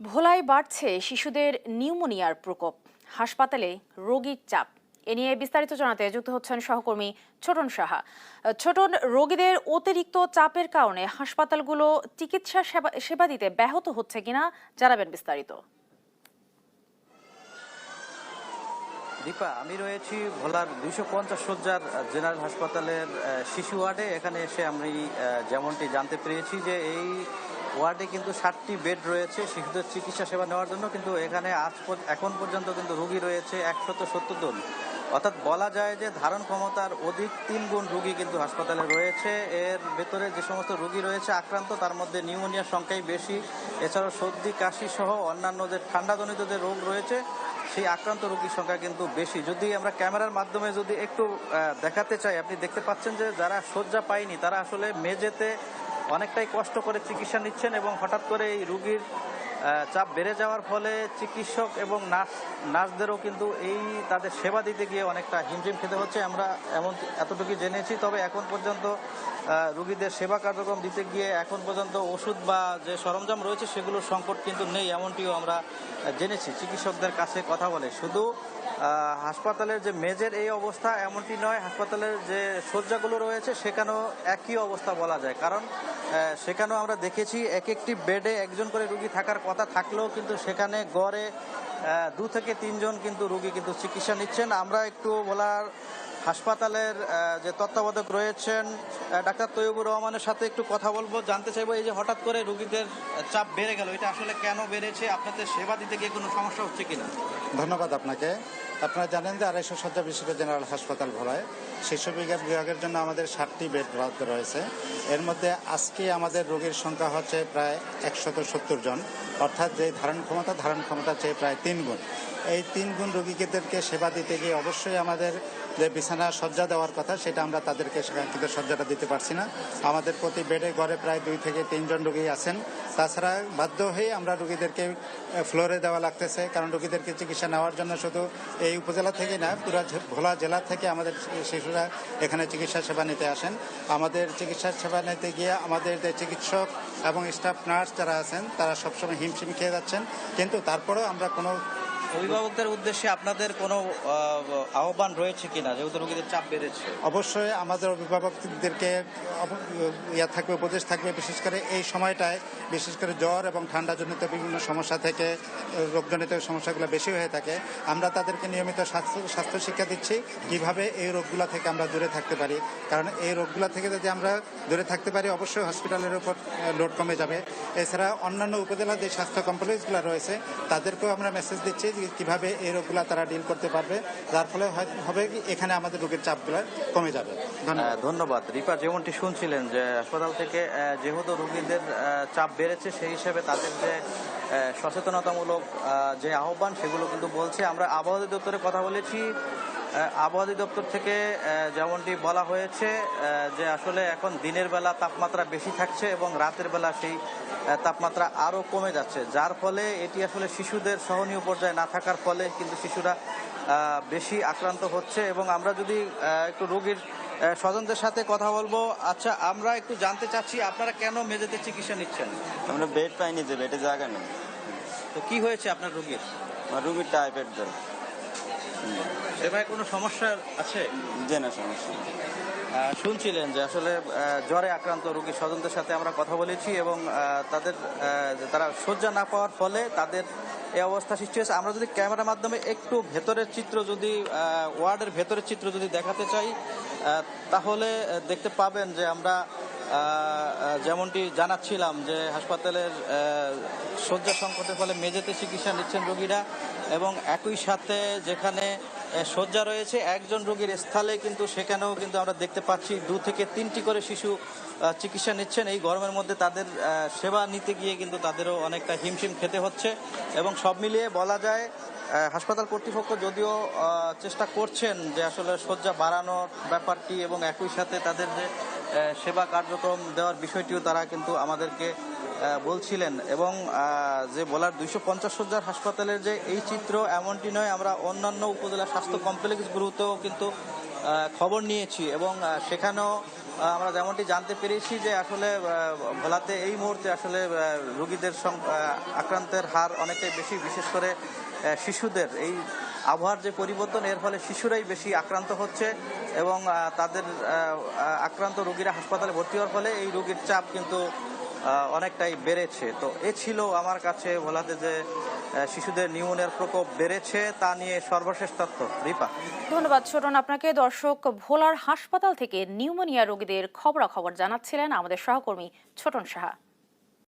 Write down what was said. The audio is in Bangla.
ভোলায় বাড়ছে শিশুদের নিউমোনিয়ার প্রকোপ। হাসপাতালে রোগীর চাপ। এ নিয়ে বিস্তারিত জানাতে যুক্ত হচ্ছেন সহকর্মী ছোটন সাহা। ছোটন, রোগীদের অতিরিক্ত চাপের কারণে হাসপাতালগুলো চিকিৎসা সেবা সেবা দিতে ব্যাহত হচ্ছে কিনা জানাবেন বিস্তারিত। দীপা, আমি রয়েছি ভোলার দুইশো পঞ্চাশ সজ্জার জেনারেল হাসপাতালের শিশু ওয়ার্ডে। এখানে এসে আমি যেমনটি জানতে পেরেছি যে এই ওয়ার্ডে কিন্তু ষাটটি বেড রয়েছে শিশুদের চিকিৎসা সেবা নেওয়ার জন্য কিন্তু এখানে আজ এখন পর্যন্ত কিন্তু রুগী রয়েছে একশত সত্তর জন। অর্থাৎ বলা যায় যে ধারণ ক্ষমতার অধিক তিন গুণ রোগী কিন্তু হাসপাতালে রয়েছে। এর ভেতরে যে সমস্ত রুগী রয়েছে আক্রান্ত, তার মধ্যে নিউমোনিয়ার সংখ্যাই বেশি। এছাড়াও সর্দি, কাশি সহ অন্যান্য যে ঠান্ডাজনিত যে রোগ রয়েছে, সেই আক্রান্ত রোগীর সংখ্যা কিন্তু বেশি। যদি আমরা ক্যামেরার মাধ্যমে যদি একটু দেখাতে চাই, আপনি দেখতে পাচ্ছেন যে যারা শয্যা পায়নি, তারা আসলে মেঝেতে অনেকটাই কষ্ট করে চিকিৎসা নিচ্ছেন এবং হঠাৎ করে এই রুগীর চাপ বেড়ে যাওয়ার ফলে চিকিৎসক এবং নার্স, নার্সদেরও কিন্তু এই তাদের সেবা দিতে গিয়ে অনেকটা হিমশিম খেতে হচ্ছে। আমরা এমন এতটুকু জেনেছি, তবে এখন পর্যন্ত রুগীদের সেবা কার্যক্রম দিতে গিয়ে এখন পর্যন্ত ওষুধ বা যে সরঞ্জাম রয়েছে সেগুলোর সংকট কিন্তু নেই এমনটিও আমরা জেনেছি। চিকিৎসকদের কাছে কথা বলে শুধু হাসপাতালের যে মেজের এই অবস্থা এমনটি নয়, হাসপাতালের যে শয্যাগুলো রয়েছে সেখানেও একই অবস্থা বলা যায়। কারণ সেখানেও আমরা দেখেছি এক একটি বেডে একজন করে রুগী থাকার কথা থাকলেও কিন্তু সেখানে গড়ে দু থেকে তিনজন কিন্তু রুগী কিন্তু চিকিৎসা নিচ্ছেন। আমরা একটু বলার হাসপাতালের যে তত্ত্বাবধায়ক রয়েছেন ডাক্তার তৈবুর রহমানের সাথে একটু কথা বলব, জানতে চাইব এই যে হঠাৎ করে রুগীদের চাপ বেড়ে গেল, এটা আসলে কেন বেড়েছে? আপনাদের সেবা দিতে গিয়ে কোনো সমস্যা হচ্ছে কিনা? ধন্যবাদ আপনাকে। আপনারা জানেন যে আড়াইশো শয্যা বিশিষ্ট জেনারেল হাসপাতাল ভোলায় শিশু বিজ্ঞান বিভাগের জন্য আমাদের ষাটটি বেড বরাদ্দ রয়েছে। এর মধ্যে আজকে আমাদের রোগীর সংখ্যা হচ্ছে প্রায় একশত সত্তর জন। অর্থাৎ যে ধারণ ক্ষমতা ধারণ ক্ষমতা চেয়ে প্রায় তিন গুণ। এই তিন গুণ রোগীদেরকে সেবা দিতে গিয়ে অবশ্যই আমাদের যে বিছানা শয্যা দেওয়ার কথা, সেটা আমরা তাদেরকে সেখান থেকে শয্যাটা দিতে পারছি না। আমাদের প্রতি বেডে ঘরে প্রায় দুই থেকে তিনজন রোগী আছেন। তাছাড়া বাধ্য হয়ে আমরা রোগীদেরকে ফ্লোরে দেওয়া লাগতেছে, কারণ রোগীদেরকে চিকিৎসা নেওয়ার জন্য শুধু এই উপজেলা থেকে না, পুরো ভোলা জেলা থেকে আমাদের শিশুরা এখানে চিকিৎসা সেবা নিতে আসেন। আমাদের চিকিৎসা সেবা নিতে গিয়ে আমাদের যে চিকিৎসক এবং স্টাফ নার্স যারা আছেন, তারা সবসময় হিমশিম খেয়ে যাচ্ছেন। কিন্তু তারপরেও আমরা কোনো অভিভাবকদের উদ্দেশ্যে আপনাদের কোনো আহ্বান রয়েছে কিনা, যেহেতু রোগীদের চাপ বেড়েছে? অবশ্যই আমাদের অভিভাবকদেরকে ইয়া থাকবে, উপদেশ থাকবে, বিশেষ করে এই সময়টায়, বিশেষ করে জ্বর এবং ঠান্ডাজনিত বিভিন্ন সমস্যা থেকে, রোগজনিত সমস্যাগুলো বেশি হয়ে থাকে। আমরা তাদেরকে নিয়মিত স্বাস্থ্য স্বাস্থ্য শিক্ষা দিচ্ছি, কীভাবে এই রোগগুলো থেকে আমরা দূরে থাকতে পারি। কারণ এই রোগগুলো থেকে যদি আমরা দূরে থাকতে পারি, অবশ্যই হসপিটালের উপর লোড কমে যাবে। এছাড়া অন্যান্য উপজেলার যে স্বাস্থ্য কমপ্লেক্সগুলো রয়েছে, তাদেরকেও আমরা মেসেজ দিচ্ছি কীভাবে এই রোগগুলো তারা ডিল করতে পারবে? যার ফলে হবে কি, এখানে আমাদের রোগের চাপগুলো কমে যাবে। ধন্যবাদ। রিপা, যেমনটি শুনছিলেন যে হাসপাতাল থেকে যেহেতু রোগীদের চাপ বেড়েছে, সেই হিসেবে তাদের যে সচেতনতামূলক যে আহ্বান, সেগুলো কিন্তু বলছে। আমরা আবহাওয়া দপ্তরে কথা বলেছি। আবহাওয়া অধিদপ্তর থেকে যেমনটি বলা হয়েছে যে আসলে এখন দিনের বেলা তাপমাত্রা বেশি থাকছে এবং রাতের বেলা সেই তাপমাত্রা আরও কমে যাচ্ছে। যার ফলে এটি আসলে শিশুদের সহনীয় পর্যায়ে না থাকার ফলে কিন্তু শিশুরা বেশি আক্রান্ত হচ্ছে। এবং আমরা যদি একটু রোগীর স্বজনদের সাথে কথা বলব। আচ্ছা আমরা একটু জানতে চাচ্ছি আপনারা কেন মেঝেতে চিকিৎসা নিচ্ছেন? আমরা বেড পাইনি যে বেডে জায়গা নেই। তো কি হয়েছে আপনার রোগীর? আমার রুগীর টাইপের সেভাবে কোনো সমস্যা আছে? যে না সমস্যা শুনছিলেন যে আসলে জ্বরে আক্রান্ত রোগীর স্বজনদের সাথে আমরা কথা বলেছি এবং তাদের তারা শয্যা না পাওয়ার ফলে তাদের এই অবস্থা সৃষ্টি হয়েছে। আমরা যদি ক্যামেরার মাধ্যমে একটু ভেতরের চিত্র যদি ওয়ার্ডের ভেতরের চিত্র যদি দেখাতে চাই তাহলে দেখতে পাবেন যে আমরা যেমনটি জানাচ্ছিলাম যে হাসপাতালের শয্যা সংকটের ফলে মেঝেতে চিকিৎসা নিচ্ছেন রোগীরা এবং একই সাথে যেখানে শয্যা রয়েছে, একজন রোগীর স্থলে কিন্তু সেখানেও কিন্তু আমরা দেখতে পাচ্ছি দু থেকে তিনটি করে শিশু চিকিৎসা নিচ্ছেন। এই গরমের মধ্যে তাদের সেবা নিতে গিয়ে কিন্তু তাদেরও অনেকটা হিমশিম খেতে হচ্ছে এবং সব মিলিয়ে বলা যায় হাসপাতাল কর্তৃপক্ষ যদিও চেষ্টা করছেন যে আসলে শয্যা বাড়ানোর ব্যাপারটি এবং একই সাথে তাদের যে সেবা কার্যক্রম দেওয়ার বিষয়টিও তারা কিন্তু আমাদেরকে বলছিলেন। এবং যে বলার দুইশো পঞ্চাশ হাজার হাসপাতালের যে এই চিত্র, এমনটি নয়, আমরা অন্যান্য উপজেলা স্বাস্থ্য কমপ্লেক্সগুলোতেও কিন্তু খবর নিয়েছি। এবং সেখানেও আমরা যেমনটি জানতে পেরেছি যে আসলে ভোলাতে এই মুহূর্তে আসলে রোগীদের আক্রান্তের হার অনেকটাই বেশি, বিশেষ করে শিশুদের। এই আবহাওয়ার যে পরিবর্তন, এর ফলে শিশুরাই বেশি আক্রান্ত হচ্ছে এবং তাদের আক্রান্ত রোগীরা হাসপাতালে ভর্তি হওয়ার ফলে এই রোগীর চাপ কিন্তু অনেকটাই বেড়েছে। তো এ ছিল আমার কাছে ভোলাতে যে শিশুদের নিউমোনিয়ার প্রকোপ বেড়েছে, তা নিয়ে সর্বশেষ তথ্য। রিপা। ধন্যবাদ, ছোটন আপনাকে। দর্শক, ভোলার হাসপাতাল থেকে নিউমোনিয়া রোগীদের খবরাখবর জানাচ্ছিলেন আমাদের সহকর্মী ছোটন সাহা।